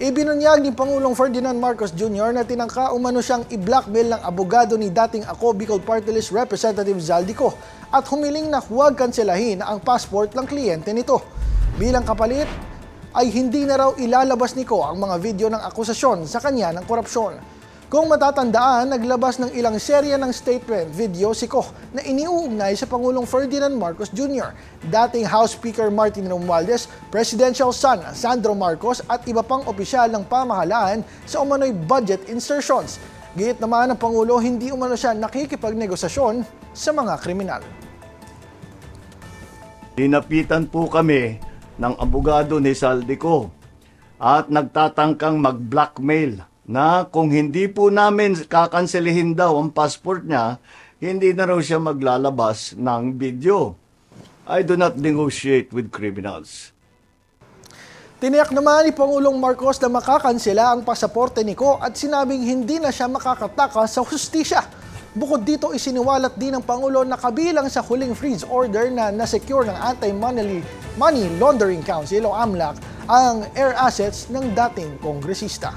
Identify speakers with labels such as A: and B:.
A: Ibinunyag ni Pangulong Ferdinand Marcos Jr. na tinangka umano siyang i-blackmail ng abogado ni dating ako Bicol Party List Representative Zaldico at humiling na huwag kanselahin ang passport ng kliyente nito. Bilang kapalit, ay hindi na raw ilalabas ni Ko ang mga video ng akusasyon sa kanya ng korupsyon. Kung matatandaan, naglabas ng ilang serye ng statement video si Koh na iniuugnay sa Pangulong Ferdinand Marcos Jr., dating House Speaker Martin Romualdez, Presidential son Sandro Marcos at iba pang opisyal ng pamahalaan sa umano'y budget insertions. Gayit naman ng Pangulo, hindi umano siya nakikipagnegosasyon sa mga kriminal.
B: Dinapitan po kami ng abogado ni Saldico at nagtatangkang mag-blackmail na kung hindi po namin kakanselihin daw ang passport niya, hindi na raw siya maglalabas ng video. I do not negotiate with criminals.
A: Tiniyak naman ni Pangulong Marcos na makakansela ang pasaporte ni Ko at sinabing hindi na siya makakataka sa hustisya. Bukod dito, isiniwalat din ng Pangulo na kabilang sa huling freeze order na nasecure ng Anti-Money Money Laundering Council o AMLAC ang air assets ng dating kongresista.